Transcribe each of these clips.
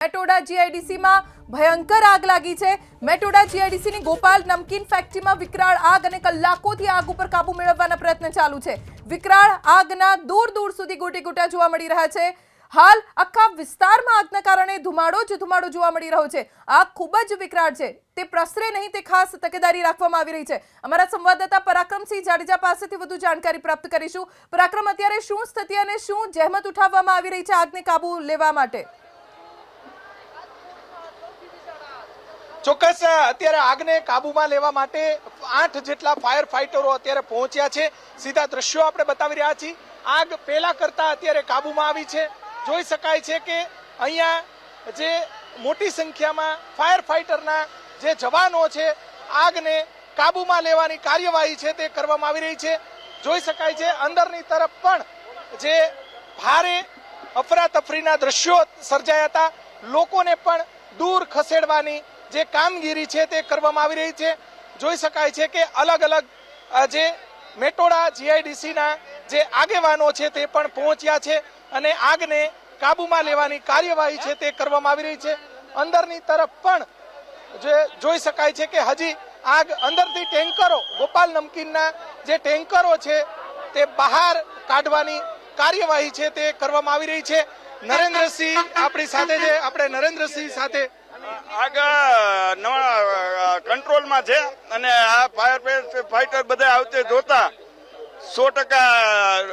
મેટોડા જીઆઈડીસીમાં ભયંકર આગ લાગી છે. મેટોડા જીઆઈડીસીની ગોપાલ નમકીન ફેક્ટરીમાં વિકરાળ આગ અને કલાકોથી આગ ઉપર કાબુ મેળવવાના પ્રયત્ન ચાલુ છે. વિકરાળ આગના દૂર દૂર સુધી ગોટી ગોટા જોવા મળી રહ્યા છે. હાલ આખા વિસ્તારમાં આગના કારણે ધુમાડો જ ધુમાડો જોવા મળી રહ્યો છે. આગ ખૂબ જ વિકરાળ છે. તે પ્રસરે નહીં, તે ખાસ તકેદારી રાખવામાં આવી રહી છે. અમારા સંવાદદાતા પરાક્રમસિંહ જાડેજા પાસેથી વધુ જાણકારી પ્રાપ્ત કરીશું. પરાક્રમ, અત્યારે શું સ્થિતિ અને શું જહેમત ઉઠાવવામાં આવી રહી છે આગને કાબુ લેવા માટે? ચોક્કસ અત્યારે આગને કાબુમાં લેવા માટે આઠ જેટલા ફાયર ફાઇટરો અત્યારે પહોંચ્યા છે. સીધા દ્રશ્યો આપણે બતાવી રહ્યા છીએ. આગ પહેલા કરતા અત્યારે કાબુમાં આવી છે. જોઈ શકાય છે કે અહીંયા જે મોટી સંખ્યામાં ફાયર ફાઇટરના જે જવાનો છે, આગને કાબુમાં લેવાની કાર્યવાહી છે તે કરવામાં આવી રહી છે. જોઈ શકાય છે અંદરની તરફ પણ જે ભારે અફરાતફરીના દ્રશ્યો સર્જાયા હતા. લોકોને પણ દૂર ખસેડવાની જે કામગીરી છે તે કરવામાં આવી રહી છે. જોઈ શકાય છે કે અલગ અલગ જે મેટોડા જીઆઈડીસીના જે આગેવાનો છે તે પણ પહોંચ્યા છે અને આગને કાબુમાં લેવાની કાર્યવાહી છે તે કરવામાં આવી રહી છે. અંદરની તરફ પણ જે જોઈ શકાય છે કે હજી આગ અંદરથી ટેન્કરો, ગોપાલ નમકીનના જે ટેન્કરો છે તે બહાર કાઢવાની કાર્યવાહી છે તે કરવામાં આવી રહી છે. નરેન્દ્રસિંહ આપણી સાથે છે. આપણે નરેન્દ્રસિંહ સાથે આગ નવા કંટ્રોલમાં છે અને આ ફાયર ફાઈટર બધા આવતે જોતા સો ટકા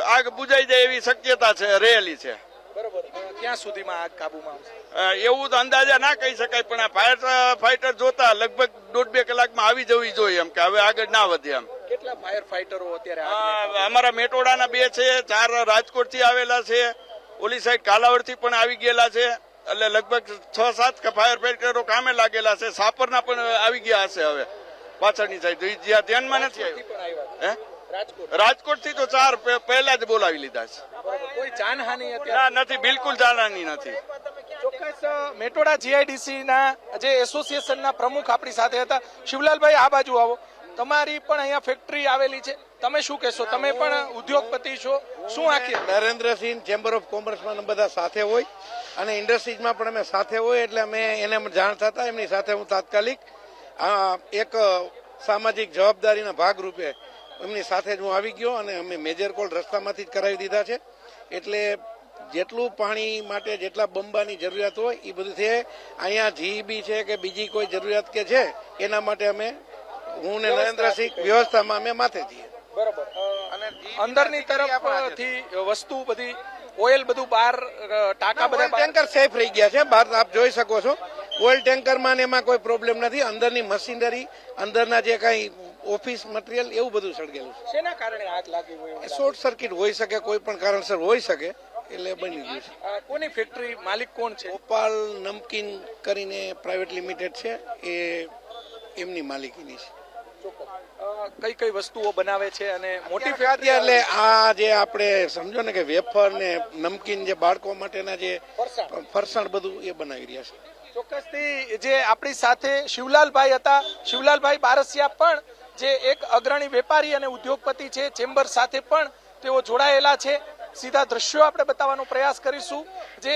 આગ બુજાઈ જાય એવી શક્યતા છે રહેલી છે. ક્યાં સુધીમાં આગ કાબુમાં એવું તો અંદાજા ના કહી શકાય પણ આ ફાયર ફાઈટર જોતા લગભગ દોઢ બે કલાકમાં આવી જવી જોઈએ એમ કે હવે આગળ ના વધે એમ. કેટલા ફાયર ફાઈટરો અત્યારે અમારા મેટોડાના બે છે ચાર રાજકોટથી આવેલા છે ઓલી સાઈડ કાલાવડથી પણ આવી ગયેલા છે. એટલે લગભગ છ સાત ફાયર ફાઈટરો કામે લાગેલા છે. સાપરના પણ આવી ગયા હશે હવે પાછળની સાઈડ જ્યાં ધ્યાનમાં નથી આવ્યું. હે? રાજકોટ. રાજકોટથી તો ચાર પહેલા જ બોલાવી લીધા છે. કોઈ જાનહાનિ ના નથી બિલકુલ જાનહાની નથી. ચોક્કસ મેટોડા જીઆઈડીસી ના જે એસોસિએશન ના પ્રમુખ આપણી સાથે હતા. શિવલાલભાઈ આ બાજુ આવો. તમારી પણ અહીંયા ફેક્ટરી આવેલી છે. તમે શું કહેશો? તમે પણ ઉદ્યોગપતિ છો. શું આખી? નરેન્દ્રસિંહ ચેમ્બર ઓફ કોમર્સમાં બધા સાથે હોય. અને ઇન્ડસ્ટ્રીઝમાં પણ અમે સાથે હોય એટલે અમે એને જાણ થતા એમની સાથે હું તાત્કાલિક આ એક સામાજિક જવાબદારીના ભાગરૂપે એમની સાથે જ હું આવી ગયો અને અમે મેજર કોલ રસ્તામાંથી જ કરાવી દીધા છે. એટલે જેટલું પાણી માટે જેટલા બંબાની જરૂરિયાત હોય એ બધું છે. અહીંયા જીઈબી છે કે બીજી કોઈ જરૂરિયાત કે છે એના માટે અમે હું ને નરેન્દ્રસિંહ વ્યવસ્થામાં અમે માથે છીએ. બરોબર. અને અંદરની તરફથી વસ્તુ બધી ઓઇલ બધું બહાર ટાંકા બધા ટેન્કર સેફ રહી ગયા છે બહાર આપ જોઈ શકો છો. ઓઇલ ટેન્કરમાં ને એમાં કોઈ પ્રોબ્લેમ નથી. અંદરની મશીનરી અંદરના જે કઈ ઓફિસ મટીરિયલ એવું બધું સળગેલું છે. શેના કારણે આગ લાગી હોય? શોર્ટ સર્કિટ હોઈ શકે કોઈ પણ કારણસર હોઈ શકે એટલે બની ગયું છે. કોની ફેક્ટરી માલિક કોણ છે? ગોપાલ નમકીન કરીને પ્રાઇવેટ લિમિટેડ છે એ એમની માલિકીની છે. કઈ કઈ વસ્તુઓ બનાવે છે અને મોટી ફેક્ટરી એટલે આ જે આપણે સમજો ને કે વેફર ને નમકીન જે બાળકો માટેના જે ફરસાણ. ફરસાણ બધું એ બનાવી રહ્યા છે. ચોક્કસથી જે આપણી સાથે શિવલાલભાઈ હતા. શિવલાલભાઈ બારસિયા પણ જે એક અગ્રણી વેપારી અને ઉદ્યોગપતિ છે ચેમ્બર સાથે પણ તેઓ જોડાયેલા છે. સીધા દ્રશ્યો આપણે બતાવવાનો પ્રયાસ કરીશું. જે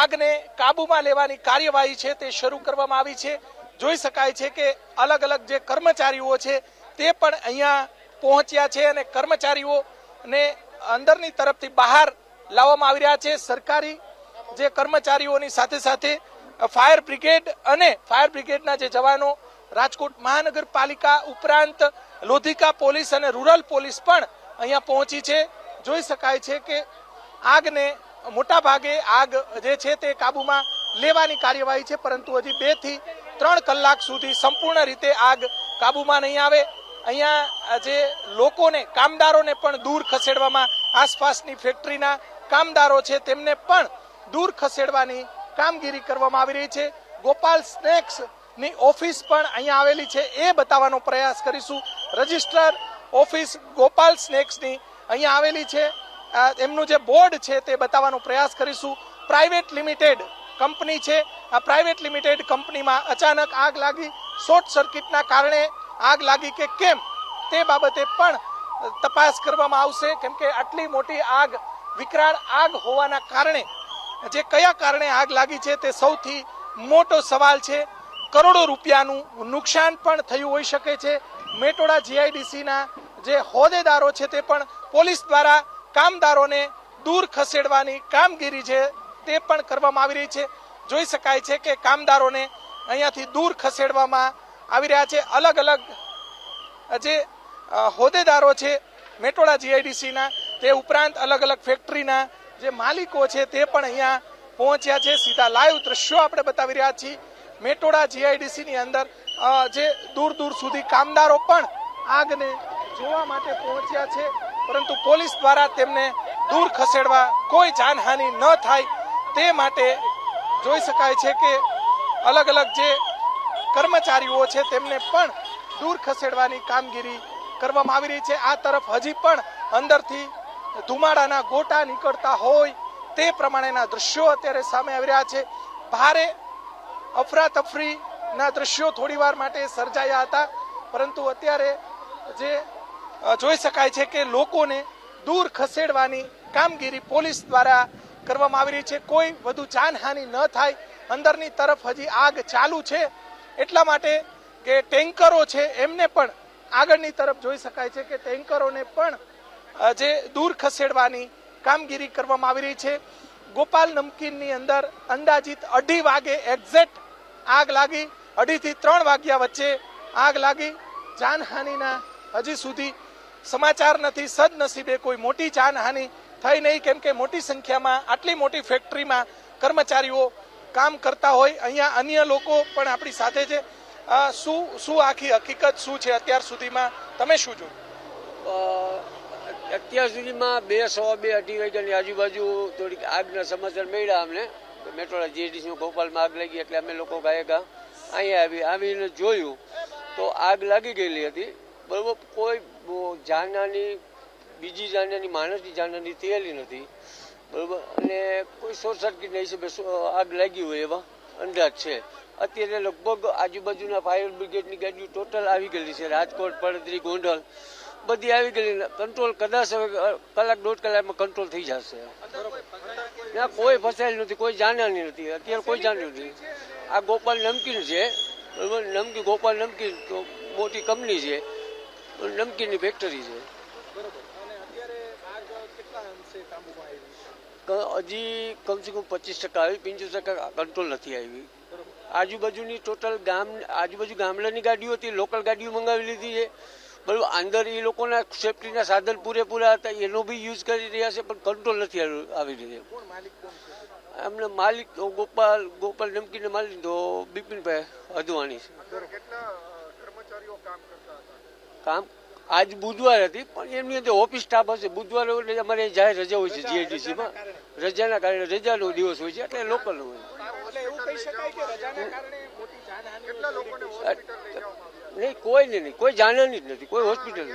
આગને કાબુમાં લેવાની કાર્યવાહી છે તે શરૂ કરવામાં આવી છે. જોઈ શકાય છે કે અલગ અલગ જે કર્મચારીઓ છે તે પણ અહીંયા પહોંચ્યા છે અને કર્મચારીઓને અંદરની તરફથી બહાર લાવવામાં આવી રહ્યા છે. સરકારી જે કર્મચારીઓની સાથે સાથે ફાયર બ્રિગેડ અને ફાયર બ્રિગેડના જે જવાનો, રાજકોટ મહાનગરપાલિકા ઉપરાંત લોધિકા પોલીસ અને રૂરલ પોલીસ પણ અહીંયા પહોંચી છે. જોઈ શકાય છે કે આગને મોટા ભાગે આગ જે છે તે કાબુમાં લેવાની કાર્યવાહી છે, પરંતુ હજી બેથી ત્રણ કલાક સુધી સંપૂર્ણ રીતે આગ કાબુમાં નહીં આવે. અહીંયા જે લોકોને, કામદારોને પણ દૂર ખસેડવામાં આસપાસની ફેક્ટરીના કામદારો છે, તેમને પણ દૂર ખસેડવાની કામગીરી કરવામાં આવી રહી છે. ગોપાલ સ્નેક્સની ઓફિસ પણ અહીંયા આવેલી છે, એ બતાવવાનો પ્રયાસ કરીશું. રજિસ્ટર ઓફિસ ગોપાલ સ્નેક્સની અહીંયા આવેલી છે. એમનું જે બોર્ડ છે, તે બતાવવાનો પ્રયાસ કરીશું. પ્રાઇવેટ લિમિટેડ કંપની છે. આ પ્રાઇવેટ લિમિટેડ કંપનીમાં અચાનક આગ લાગી. શોર્ટ સર્કિટના કારણે આગ લાગી કે કેમ? તે બાબતે પણ તપાસ કરવામાં આવશે. કેમ કે આટલી મોટી આગ, વિકરાળ આગ હોવાના કારણે, જે કયા કારણે આગ લાગી છે તે સૌથી મોટો સવાલ છે. કરોડો રૂપિયાનું નુકસાન પણ થયું હોઈ શકે છે. મેટોડા જીઆઈડીસીના જે હોદ્દેદારો છે તે પણ પોલીસ દ્વારા કામદારોને દૂર ખસેડવાની કામગીરી છે. તે પણ કરવામાં આવી રહી છે. જોઈ શકાય છે કે કામદારોને અહીંયાથી દૂર ખસેડવામાં આવી રહ્યા છે. અલગ અલગ જે હોદ્દેદારો છે, મેટોડા જીઆઈડીસીના, તે ઉપરાંત અલગ અલગ ફેક્ટરીના જે માલિકો છે તે પણ અહીંયા પહોંચ્યા છે. સીધા લાઈવ દ્રશ્યો આપણે બતાવી રહ્યા છીએ. મેટોડા જીઆઈડીસીની અંદર જે દૂર દૂર સુધી કામદારો પણ આગને જોવા માટે પહોંચ્યા છે. પરંતુ પોલીસ દ્વારા તેમને દૂર ખસેડવા કોઈ જાનહાનિ ન થાય. તે માટે જોઈ શકાય છે કે અલગ અલગ જે કર્મચારીઓ છે તેમને પણ દૂર ખસેડવાની કામગીરી કરવામાં આવી રહી છે. આ તરફ હજી પણ અંદરથી ધુમાડાના ગોટા નીકળતા હોય તે પ્રમાણેના દ્રશ્યો અત્યારે સામે આવી રહ્યા છે. ભારે અફરાતફરીના દ્રશ્યો થોડી વાર માટે સર્જાયા હતા, પરંતુ અત્યારે જે જોઈ શકાય છે કે લોકોને દૂર ખસેડવાની કામગીરી પોલીસ દ્વારા કરવામાં આવી રહી છે. કોઈ વધુ જાનહાનિ ન થાય. અંદરની તરફ હજી આગ ચાલુ છે. એટલા માટે કે ટેન્કરો છે, એમને પણ આગળની તરફ જોઈ શકાય છે કે ટેન્કરોને પણ જે દૂર ખસેડવાની કામગીરી કરવામાં આવી રહી છે. ગોપાલ નમકીનની અંદર અંદાજિત અઢી વાગે એક્ઝેક્ટ આગ લાગી. અઢીથી ત્રણ વાગ્યા વચ્ચે આગ લાગી. જાનહાનિના હજી સુધી સમાચાર નથી. સદનસીબે કોઈ મોટી જાનહાનિ થઈ નહીં, કેમ કે મોટી સંખ્યામાં, આટલી મોટી ફેક્ટરીમાં કર્મચારીઓ કામ કરતા હોય. અહીંયા અન્ય લોકો પણ આપણી સાથે છે. શું શું આખી હકીકત શું છે અત્યાર સુધીમાં? તમે શું જો અત્યાર સુધીમાં બે સો બે અઢી વાગ્યાની આજુબાજુ થોડીક આગના સમાચાર મળ્યા અમને. મેટ્રોલા જીએડીસી ગોપાલમાં આગ લાગી એટલે અમે લોકો ગાયગા અહીંયા આવી, આવીને જોયું. તો આગ લાગી ગયેલી હતી. બરોબર, કોઈ બહુ જાનહાની બીજી જાનહાની માણસની જાનહાની થયેલી નથી, બરોબર? અને કોઈ શોર્ટ સર્કિટના હિસાબે આગ લાગી હોય એવા અંદાજ છે. અત્યારે લગભગ આજુબાજુના ફાયર બ્રિગેડની ગાડીઓ ટોટલ આવી ગયેલી છે. રાજકોટ, પડદરી, ગોંડલ, બધી આવી ગયેલી કંટ્રોલ કદાચ હવે કલાક દોઢ કલાકમાં કંટ્રોલ થઈ જશે. ના, કોઈ ફસાયેલ નથી, કોઈ જાણ્યા નથી. અત્યારે કોઈ જાણ્યું નથી. આ ગોપાલ નમકીન છે, બરોબર? નમકીન, ગોપાલ નમકીન તો મોટી કંપની છે. નમકીનની ફેક્ટરી છે. હજી કમસે કમ પચીસ ટકા આવી પંચોતેર ટકા કંટ્રોલ નથી આવી. આજુબાજુની ટોટલ ગામ આજુબાજુ ગામડાની ગાડીઓ હતી લોકલ ગાડીઓ મંગાવી લીધી છે. બધું અંદર એ લોકોના સેફટીના સાધન પૂરેપૂરા હતા એનો બી યુઝ કરી રહ્યા છે પણ કંટ્રોલ નથી આવી- આવી રહ્યો. એમને માલિક તો ગોપાલ ગોપાલ નમકીને માલિક તો બિપિનભાઈ અદવાણી છે. કામ આજ બુધવાર હતી પણ એમની અંદર ઓફિસ સ્ટાફ હશે. બુધવારે એટલે અમારે જાહેર રજા હોય છે જીઆઈડીસીમાં રજાના કારણે. રજાનો દિવસ હોય છે એટલે લોકલ હોય. એટલે એવું કહી શકાય કે રજાના કારણે મોટી જાનહાનિ નહીં કોઈ ને નહીં કોઈ જાણવાની જ નથી કોઈ હોસ્પિટલ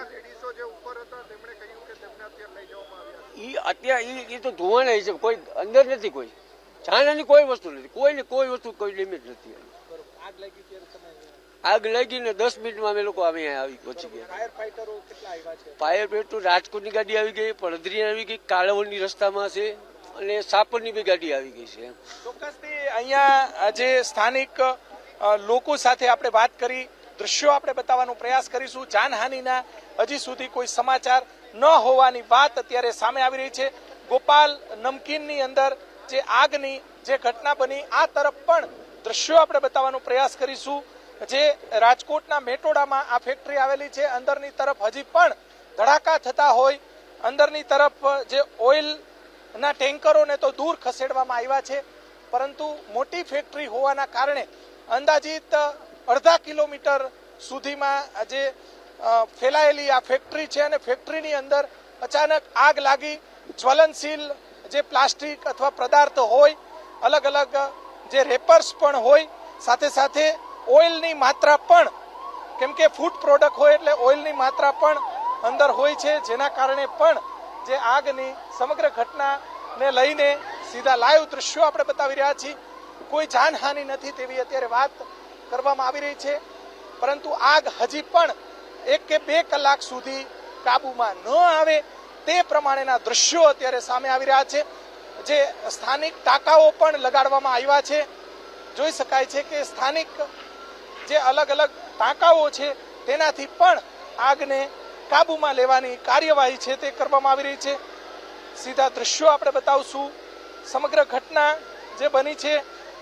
ઈ અત્યારે એ ઈ તો ધોવાના છે કોઈ અંદર નથી કોઈ. જાણવાની કોઈ વસ્તુ નથી કોઈને કોઈ વસ્તુ કોઈ લિમિટ નથી. આગ લાગી ત્યારે આગ લાગીને દસ મિનિટમાં અમે લોકો અમે આવી પહોંચી ગયા. ફાયર બ્રિગેડ રાજકોટની ગાડી આવી ગઈ પડદરી આવી ગઈ કાળવણની રસ્તામાં છે અને સાપરની બી ગાડી આવી ગઈ છે. ચોક્કસથી અહીંયા જે સ્થાનિક લોકો સાથે આપણે વાત કરી દ્રશ્યો આપણે બતાવવાનો પ્રયાસ કરીશું. જાનહાનિના હજી સુધી કોઈ સમાચાર ન હોવાની વાત અત્યારે સામે આવી રહી છે. ગોપાલ નમકીનની અંદર જે આગની જે ઘટના બની આ તરફ પણ દ્રશ્યો આપણે બતાવવાનો પ્રયાસ કરીશું. જે રાજકોટના મેટોડામાં આ ફેક્ટરી આવેલી છે. અંદરની તરફ હજી પણ ધડાકા થતા હોય. અંદરની તરફ જે ઓઇલના ટેન્કરોને તો દૂર ખસેડવામાં આવ્યા છે. પરંતુ મોટી ફેક્ટરી હોવાના કારણે અંદાજિત અડધા કિલોમીટર સુધીમાં જે ફેલાયેલી આ ફેક્ટરી છે અને ફેક્ટરીની અંદર અચાનક આગ લાગી. જ્વલનશીલ જે પ્લાસ્ટિક અથવા પદાર્થ હોય અલગ અલગ જે રેપર્સ પણ હોય, સાથે સાથે ઓઇલની માત્રા પણ, કેમ કે ફૂડ પ્રોડક્ટ હોય એટલે ઓઇલની માત્રા પણ અંદર હોય છે, જેના કારણે પણ જે આગની સમગ્ર ઘટનાને લઈને સીધા લાઈવ દ્રશ્યો આપણે બતાવી રહ્યા છીએ. કોઈ જાનહાનિ નથી તેવી અત્યારે વાત કરવામાં આવી રહી છે. પરંતુ આગ હજી પણ એક કે બે કલાક સુધી કાબૂમાં ન આવે તે પ્રમાણેના દ્રશ્યો અત્યારે સામે આવી રહ્યા છે. જે સ્થાનિક ટાંકાઓ પણ લગાડવામાં આવ્યા છે. જોઈ શકાય છે કે સ્થાનિક જે અલગ અલગ ટાંકાઓ છે, તેનાથી પણ આગને કાબૂમાં લેવાની કાર્યવાહી છે તે કરવામાં આવી રહી છે. સીધા દ્રશ્યો આપણે બતાવશું. સમગ્ર ઘટના જે બની છે,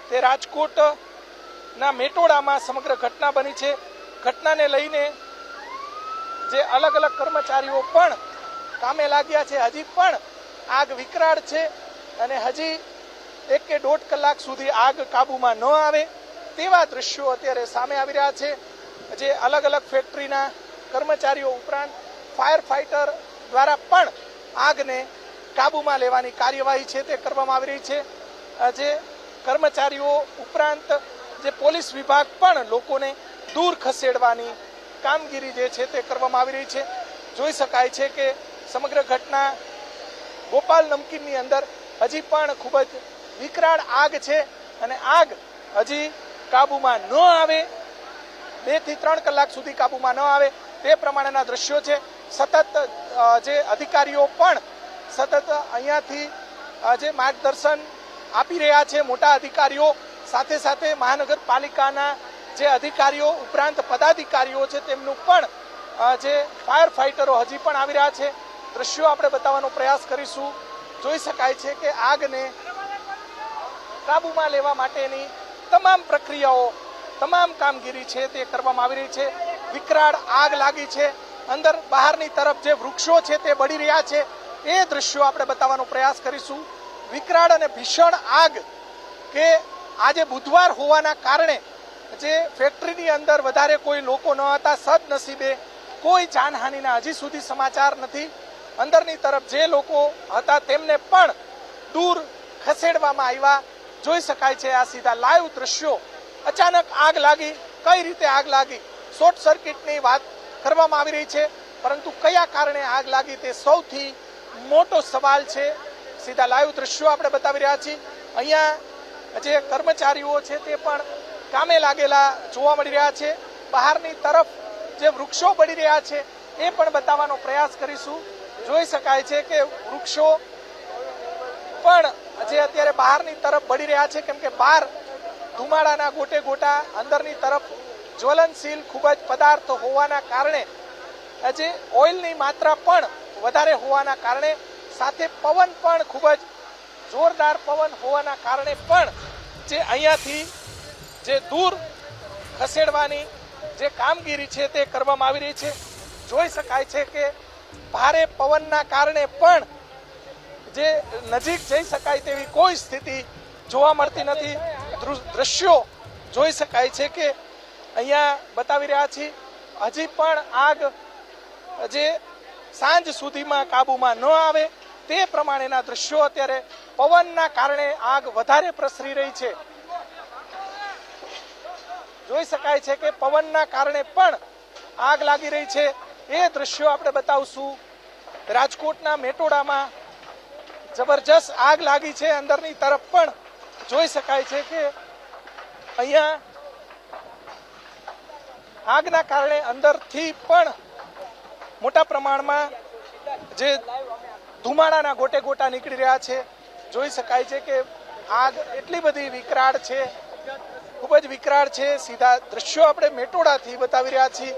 તે રાજકોટના મેટોડામાં સમગ્ર ઘટના બની છે. ઘટનાને લઈને જે અલગ અલગ કર્મચારીઓ પણ કામે લાગ્યા છે. હજી પણ આગ વિકરાળ છે અને હજી એક કે દોઢ કલાક સુધી આગ કાબૂમાં ન આવે. તેવા દ્રશ્યો અત્યારે સામે આવી રહ્યા છે, જે અલગ અલગ ફેક્ટરીના કર્મચારીઓ ઉપરાંત ફાયર ફાઇટર દ્વારા પણ આગને કાબૂમાં લેવાની કાર્યવાહી છે તે કરવામાં આવી રહી છે. જે કર્મચારીઓ ઉપરાંત જે પોલીસ વિભાગ પણ લોકોને દૂર ખસેડવાની કામગીરી જે છે તે કરવામાં આવી રહી છે. જોઈ શકાય છે કે સમગ્ર ઘટના ગોપાલ નમકીનની અંદર હજી પણ ખૂબ જ વિકરાળ આગ છે અને આગ હજી કાબૂમાં ન આવે, બેથી ત્રણ કલાક સુધી કાબૂમાં ન આવે, તે પ્રમાણેના દ્રશ્યો છે. સતત જે અધિકારીઓ પણ સતત અહીંયાથી જે માર્ગદર્શન આપી રહ્યા છે, મોટા અધિકારીઓ, સાથે સાથે મહાનગરપાલિકાના જે અધિકારીઓ, ઉપરાંત પદાધિકારીઓ છે, તેમનું પણ જે ફાયર ફાઈટરો હજી પણ આવી રહ્યા છે. દ્રશ્યો આપણે બતાવવાનો પ્રયાસ કરીશું. જોઈ શકાય છે કે આગને કાબૂમાં લેવા માટેની તમામ પ્રક્રિયાઓ, તમામ કામગીરી છે તે કરવામાં આવી રહી છે. વિકરાળ આગ લાગી છે. અંદર બહારની તરફ જે વૃક્ષો છે તે બળી રહ્યા છે, એ દ્રશ્યો આપણે બતાવવાનો પ્રયાસ કરીશું. વિકરાળ અને ભીષણ આગ કે આજે બુધવાર હોવાના કારણે જે ફેક્ટરીની અંદર વધારે કોઈ લોકો ન હતા, સદનસીબે કોઈ જાનહાનિના હજી સુધી સમાચાર નથી. અંદરની તરફ જે લોકો હતા તેમને પણ દૂર ખસેડવામાં આવ્યા. જોઈ શકાય છે આ સીધા લાઈવ દ્રશ્યો. અચાનક આગ લાગી. કઈ રીતે આગ લાગી? શોર્ટ સર્કિટની વાત કરવામાં આવી રહી છે. પરંતુ કયા કારણે આગ લાગી તે સૌથી મોટો સવાલ છે. સીધા લાઈવ દ્રશ્યો આપણે બતાવી રહ્યા છીએ. અહીંયા જે કર્મચારીઓ છે તે પણ કામે લાગેલા જોવા મળી રહ્યા છે. બહારની તરફ જે વૃક્ષો બળી રહ્યા છે એ પણ બતાવવાનો પ્રયાસ કરીશું. જોઈ શકાય છે કે વૃક્ષો પણ જે અત્યારે બહારની તરફ બળી રહ્યા છે, કેમ કે બહાર ધુમાડાના ગોટે ગોટા અંદરની તરફ જ્વલનશીલ ખૂબ જ પદાર્થ હોવાના કારણે જે ઓઇલની માત્રા પણ વધારે હોવાના કારણે સાથે પવન પણ ખૂબ જ જોરદાર પવન હોવાના કારણે પણ જે અહીંયાથી જે દૂર ખસેડવાની જે કામગીરી છે તે કરવામાં આવી રહી છે. જોઈ શકાય છે કે ભારે પવનના કારણે પણ જે નજીક જઈ શકાય તેવી કોઈ સ્થિતિ જોવા મળતી નથી. દૃ- દ્રશ્યો જોઈ શકાય છે કે અહીંયા બતાવી રહ્યા છીએ. હજી પણ આગ જે સાંજ સુધીમાં કાબૂમાં ન આવે તે પ્રમાણેના દ્રશ્યો અત્યારે પવનના કારણે આગ વધારે પ્રસરી રહી છે. જોઈ શકાય છે કે પવનના કારણે પણ આગ લાગી રહી છે. એ દ્રશ્યો આપણે બતાવશું. રાજકોટના મેટોડામાં જબરજસ્ત આગ લાગી છે અંદરની તરફ પણ જોઈ શકાય છે કે અહીંયા આગના કારણે અંદરથી પણ મોટા પ્રમાણમાં જે ધુમાડાના ગોટે ગોટા નીકળી રહ્યા છે, જોઈ શકાય છે કે આગ એટલી બધી વિકરાળ છે, ખૂબ જ વિકરાળ છે. સીધા દ્રશ્યો આપણે મેટોડાથી બતાવી રહ્યા છીએ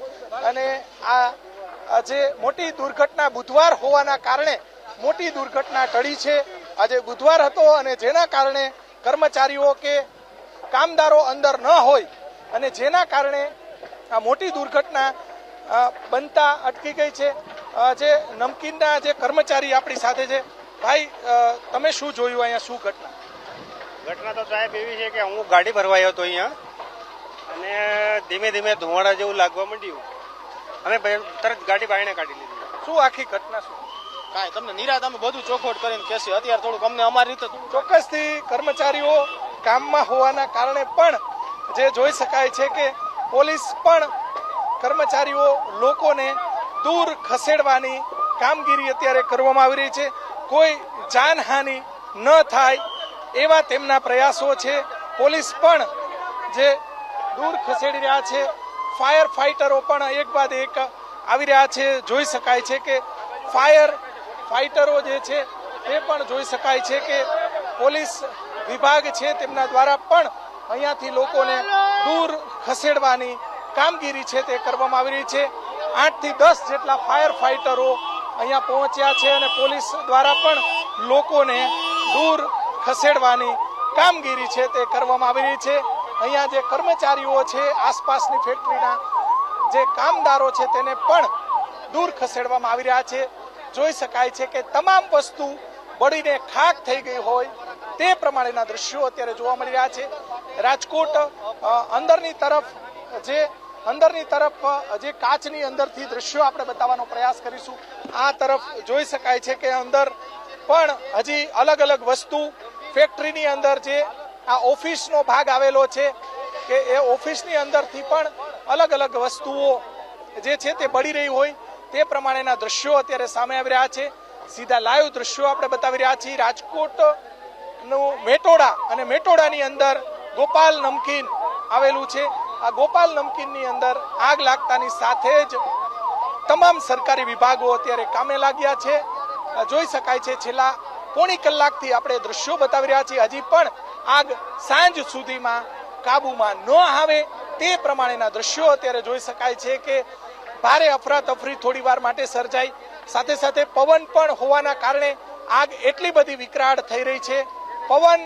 અને આ જે મોટી દુર્ઘટના બુધવાર હોવાના કારણે મોટી દુર્ઘટના ટળી છે. આજે બુધવાર હતો અને જેના કારણે કર્મચારીઓ કે કામદારો અંદર ન હોય અને જેના કારણે આ મોટી દુર્ઘટના બનતા અટકી ગઈ છે. જે નમકીનના જે કર્મચારી આપણી સાથે છે. ભાઈ તમે શું જોયું અહીંયા? શું ઘટના? ઘટના તો સાહેબ એવી છે કે હું ગાડી ભરવા આવ્યો હતો અહીંયા અને ધીમે ધીમે ધુમાડા જેવું લાગવા માંડ્યું. અને તરત ગાડી બાયણે કાઢી લીધી. શું આખી ઘટના શું? કાંઈ, તમને નિરાત અમે બધું ચોખવટ કરીને કહેશે. અત્યારે થોડુંક અમને અમારી રીતે થોડું ચોક્કસથી કર્મચારીઓ કામમાં હોવાના કારણે પણ જે જોઈ શકાય છે કે પોલીસ પણ કર્મચારીઓ લોકોને દૂર ખસેડવાની કામગીરી અત્યારે કરવામાં આવી રહી છે. કોઈ જાનહાનિ ન થાય એવા તેમના પ્રયાસો છે. પોલીસ પણ જે દૂર ખસેડી રહ્યા છે ફાયર ફાઈટરો પણ એક બાદ એક આવી રહ્યા છે. જોઈ શકાય છે કે ફાયર ફાઈટરો જે છે તે પણ જોઈ શકાય છે કે પોલીસ વિભાગ છે તેમના દ્વારા પણ અહીંયાથી લોકોને દૂર ખસેડવાની કામગીરી છે તે કરવામાં આવી રહી છે. આઠથી દસ જેટલા ફાયર ફાઈટરો અહીંયા પહોંચ્યા છે અને પોલીસ દ્વારા પણ લોકોને દૂર ખસેડવાની કામગીરી છે તે કરવામાં આવી રહી છે. અહીંયા જે કર્મચારીઓ છે, આસપાસની ફેક્ટરીના જે કામદારો છે, તેને પણ દૂર ખસેડવામાં આવી રહ્યા છે. જોઈ શકાય છે કે તમામ વસ્તુ બળીને ખાક થઈ ગઈ હોય તે પ્રમાણેના દ્રશ્યો અત્યારે જોવા મળી રહ્યા છે. રાજકોટ અંદરની તરફ જે, અંદરની તરફ જે કાચની અંદરથી દ્રશ્યો આપણે બતાવવાનો પ્રયાસ કરીશું. આ તરફ જોઈ શકાય છે કે અંદર પણ હજી અલગ અલગ વસ્તુ ફેક્ટરીની અંદર જે આ ઓફિસનો ભાગ આવેલો છે કે એ ઓફિસની અંદરથી પણ અલગ અલગ વસ્તુઓ જે છે તે બળી રહી હોય તે પ્રમાણેના દ્રશ્યો અત્યારે સામે આવી રહ્યા છે. સીધા લાઈવ દ્રશ્યો આપણે બતાવી રહ્યા છીએ. રાજકોટનું મેટોડા અને મેટોડાની અંદર ગોપાલ નમકીન આવેલું છે. આ ગોપાલ નમકીનની અંદર આગ લાગતાની સાથે જ તમામ સરકારી વિભાગો અત્યારે કામે લાગ્યા છે. જોઈ શકાય છે છેલ્લા પોણી કલાકથી આપણે દ્રશ્યો બતાવી રહ્યા છીએ. હજી પણ આગ સાંજ સુધીમાં કાબુમાં ન આવે તે પ્રમાણેના દ્રશ્યો અત્યારે જોઈ શકાય છે કે ભારે અફરાતફરી થોડી વાર માટે સર્જાઈ. સાથે સાથે પવન પણ હોવાના કારણે આગ એટલી બધી વિકરાળ થઈ રહી છે. પવન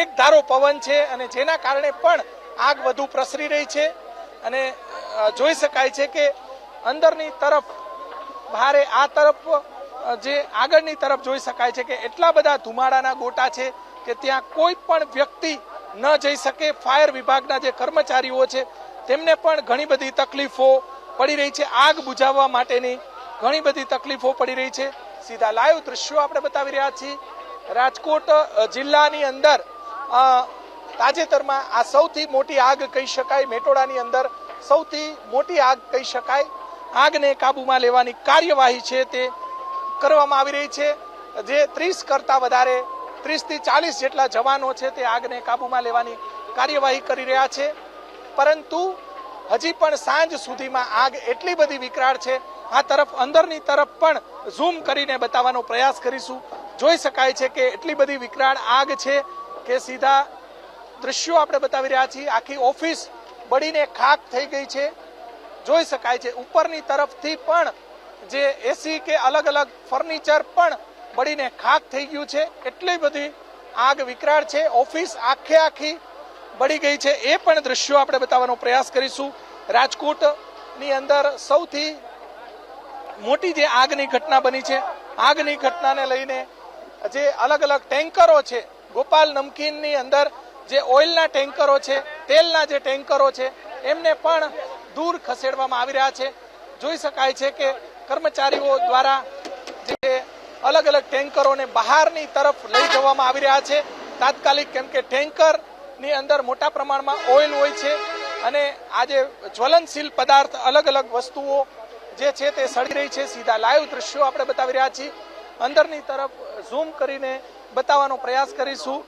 એક ધારો પવન છે અને જેના કારણે પણ આગ વધુ પ્રસરી રહી છે. અને જોઈ શકાય છે કે અંદરની તરફ, ભારે આ તરફ જે આગળની તરફ જોઈ શકાય છે કે એટલા બધા ધુમાડાના ગોટા છે કે ત્યાં કોઈ પણ વ્યક્તિ ન જઈ શકે. ફાયર વિભાગના જે કર્મચારીઓ છે, તેમને પણ ઘણી બધી તકલીફો પડી રહી છે. આગ બુઝાવવા માટેની ઘણી બધી તકલીફો પડી રહી છે. સીધા લાઈવ દ્રશ્યો આપણે બતાવી રહ્યા છીએ. રાજકોટ જિલ્લાની અંદર તાજેતરમાં આ સૌથી મોટી આગ કહી શકાય, મેટોડાની અંદર સૌથી મોટી આગ કહી શકાય. આગને કાબૂમાં લેવાની કાર્યવાહી છે તે કરવામાં આવી રહી છે. જે ત્રીસ કરતા વધારે, ત્રીસથી ચાલીસ જેટલા જવાનો છે તે આગને કાબૂમાં લેવાની કાર્યવાહી કરી રહ્યા છે. પરંતુ હજી પણ સાંજ સુધીમાં આગ એટલી બધી વિકરાળ છે, આ તરફ અંદરની તરફ પણ ઝૂમ કરીને બતાવવાનો પ્રયાસ કરીશું. જોઈ શકાય છે કે એટલી બધી વિકરાળ આગ છે કે સીધા દ્રશ્યો આપણે બતાવી રહ્યા છીએ. આખી ઓફિસ બળીને ખાક થઈ ગઈ છે. જોઈ શકાય છે ઉપરની તરફથી પણ જે એસી કે અલગ અલગ ફર્નિચર પણ બળીને ખાક થઈ ગયું છે. એટલી બધી આગ વિકરાળ છે. ઓફિસ આખે આખી બળી ગઈ છે. એ પણ દ્રશ્યો આપણે બતાવવાનો પ્રયાસ કરીશું. રાજકોટની અંદર સૌથી મોટી જે આગની ઘટના બની છે. આગની ઘટનાને લઈને જે અલગ અલગ ટેન્કરો છે, ગોપાલ નમકીનની અંદર જે ઓઇલના ટેન્કરો છે, તેલના જે ટેન્કરો છે, એમને પણ દૂર ખસેડવામાં આવી રહ્યા છે. જોઈ શકાય છે કે કર્મચારીઓ દ્વારા જે અલગ અલગ ટેન્કરોને બહારની તરફ લઈ જવામાં આવી રહ્યા છે. તાત્કાલિક કેમ કે ટેન્કરની અંદર મોટા પ્રમાણમાં ઓઇલ હોય છે અને આ જે જ્વલનશીલ પદાર્થ અલગ અલગ વસ્તુઓ જે છે તે સળી રહી છે. સીધા લાઈવ દ્રશ્યો આપણે બતાવી રહ્યા છીએ. અંદરની તરફ ઝૂમ કરીને બતાવવાનો પ્રયાસ કરીશું.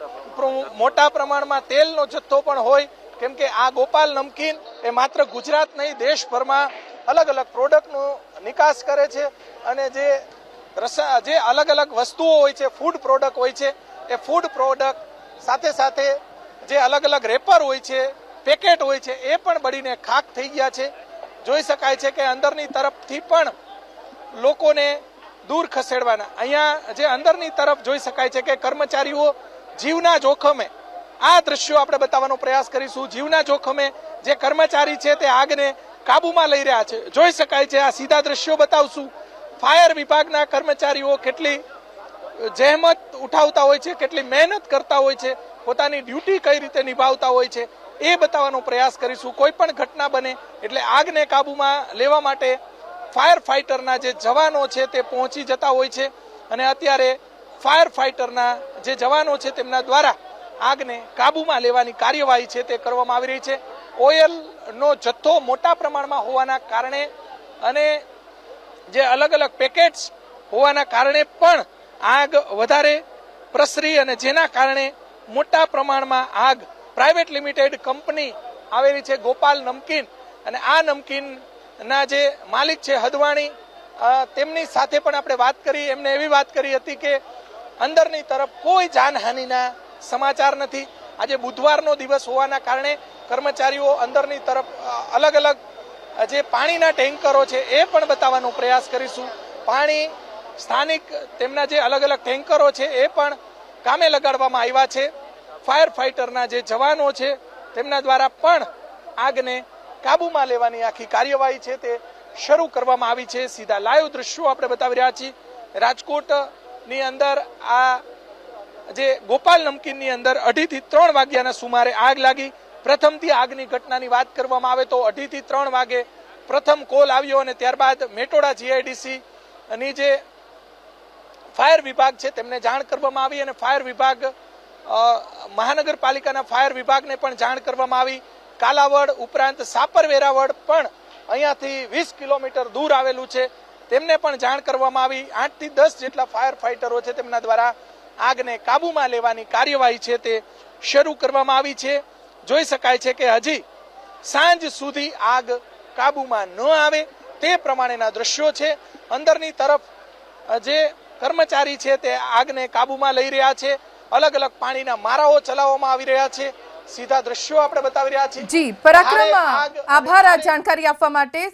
મોટા પ્રમાણમાં તેલનો જથ્થો પણ હોય, કેમ કે આ ગોપાલ નમકીન એ માત્ર ગુજરાત નહીં, દેશભરમાં અલગ અલગ પ્રોડક્ટનો નિકાસ કરે છે અને જે રસા, જે અલગ અલગ વસ્તુઓ હોય છે ફૂડ પ્રોડક્ટ હોય છે, એ ફૂડ પ્રોડક્ટ સાથે સાથે જે અલગ અલગ રેપર હોય છે પેકેટ હોય છે, એ પણ બળીને ખાક થઈ ગયા છે. જોઈ શકાય છે કે અંદરની તરફથી પણ લોકોને દૂર ખસેડવાના. અહીંયા જે અંદરની તરફ જોઈ શકાય છે કે કર્મચારીઓ જીવના જોખમે, આ દ્રશ્યો આપણે બતાવવાનો પ્રયાસ કરીશું. જીવના જોખમે જે કર્મચારી છે તે આગને કાબુમાં લઈ રહ્યા છે. જોઈ શકાય છે આ સીધા દ્રશ્યો બતાવશું. ફાયર વિભાગના કર્મચારીઓ કેટલી જહેમત ઉઠાવતા હોય છે, કેટલી મહેનત કરતા હોય છે પોતાની ડ્યુટી કઈ રીતે નિભાવતા હોય છે એ બતાવવાનો પ્રયાસ કરીશું. કોઈ પણ ઘટના બને એટલે આગને કાબૂમાં લેવા માટે ફાયર ફાઇટરના જે જવાનો છે તે પહોંચી જતા હોય છે અને અત્યારે ફાયર ફાઇટરના જે જવાનો છે તેમના દ્વારા આગને કાબુમાં લેવાની કાર્યવાહી છે તે કરવામાં આવી રહી છે. ઓઇલનો જથ્થો મોટા પ્રમાણમાં હોવાના કારણે અને જે અલગ અલગ પેકેટ્સ હોવાના કારણે પણ આગ વધારે પ્રસરી અને જેના કારણે મોટા પ્રમાણમાં આગ પ્રાઇવેટ લિમિટેડ કંપની આવેલી છે ગોપાલ નમકીન. અને આ નમકીનના જે માલિક છે હદવાણી તેમની સાથે પણ આપણે વાત કરી. એમને એવી વાત કરી હતી કે અંદરની તરફ કોઈ જાનહાનિના સમાચાર નથી. આજે બુધવારનો દિવસ હોવાના કારણે કર્મચારીઓ અંદરની તરફ અલગ અલગ જે પાણીના ટેન્કરો છે એ પણ બતાવવાનો પ્રયાસ કરીશું. પાણી સ્થાનિક તેમના જે અલગ અલગ ટેન્કરો છે એ પણ કામે લગાડવામાં આવ્યા છે. ફાયર ફાઇટરના જે જવાનો છે, તેમના દ્વારા પણ આગને કાબૂમાં લેવાની આખી કાર્યવાહી છે તે શરૂ કરવામાં આવી છે. સીધા લાઈવ દ્રશ્યો આપણે બતાવી રહ્યા છીએ. રાજકોટની અંદર આ જે ગોપાલ નમકીનની અંદર અઢીથી ત્રણ વાગ્યાના સુમારે આગ લાગી. પ્રથમથી આગની ઘટનાની વાત કરવામાં આવે તો અઢીથી ત્રણ વાગે પ્રથમ કોલ આવ્યો અને ત્યારબાદ મેટોડા જીઆઈડીસી ની જે ફાયર વિભાગ છે, તેમને જાણ કરવામાં આવી અને ફાયર વિભાગ મહાનગરપાલિકાના ફાયર વિભાગને પણ જાણ કરવામાં આવી. કાલાવડ ઉપરાંત સાપર વેરાવળ પણ અહીંયાથી વીસ કિલોમીટર દૂર આવેલું છે. તેમને પણ જાણ કરવામાં આવી. આઠથી દસ જેટલા ફાયર ફાઇટરો છે, તેમના દ્વારા આગને કાબૂમાં લેવાની કાર્યવાહી છે, તે શરૂ કરવામાં આવી છે. જોઈ શકાય છે કે હજી સાંજ સુધી આગ કાબૂમાં ન આવે તે પ્રમાણેના દ્રશ્યો છે. અંદરની તરફ જે કર્મચારી છે તે આગને કાબૂમાં લઈ રહ્યા છે. અલગ અલગ પાણીના મારાઓ ચલાવવામાં આવી રહ્યા છે. સીધા દ્રશ્યો આપણે બતાવી રહ્યા છીએ. જી પરાક્રમ. આભાર આ જાણકારી આપવા માટે.